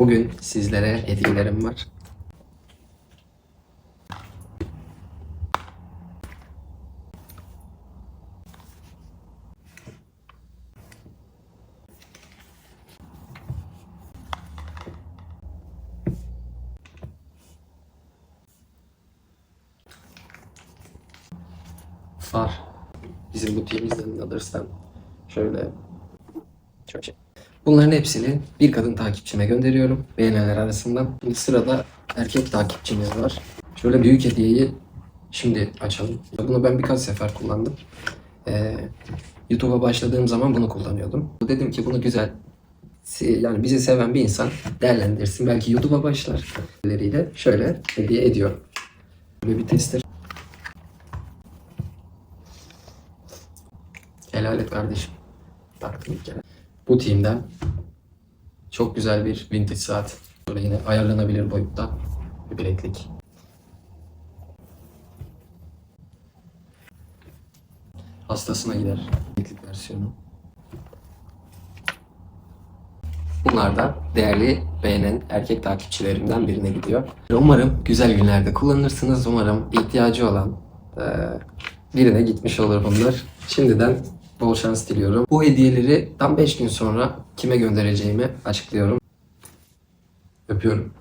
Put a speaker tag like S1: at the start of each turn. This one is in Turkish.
S1: Bugün sizlere hediyelerim var. Far. Bizim butiğimizden alırsam şöyle çok şey. Bunların hepsini bir kadın takipçime gönderiyorum beğenenler arasından. Şimdi sırada erkek takipçimiz var. Şöyle büyük hediyeyi şimdi açalım. Bunu ben birkaç sefer kullandım. Ee, YouTube'a başladığım zaman bunu kullanıyordum. Dedim ki bunu güzel yani bizi seven bir insan değerlendirsin. Belki YouTube'a başlar. Şöyle hediye ediyorum. Böyle bir tester. Helal et kardeşim. Bir kere. Bu team'den çok güzel bir vintage saat. Böyle yine ayarlanabilir boyutta bir bileklik. Hastasına gider bileklik versiyonu. Bunlar da değerli beğenen erkek takipçilerimden birine gidiyor. Umarım güzel günlerde kullanırsınız. Umarım ihtiyacı olan birine gitmiş olur bunlar. Şimdiden bol şans diliyorum. Bu hediyeleri tam 5 gün sonra kime göndereceğimi açıklıyorum. Öpüyorum.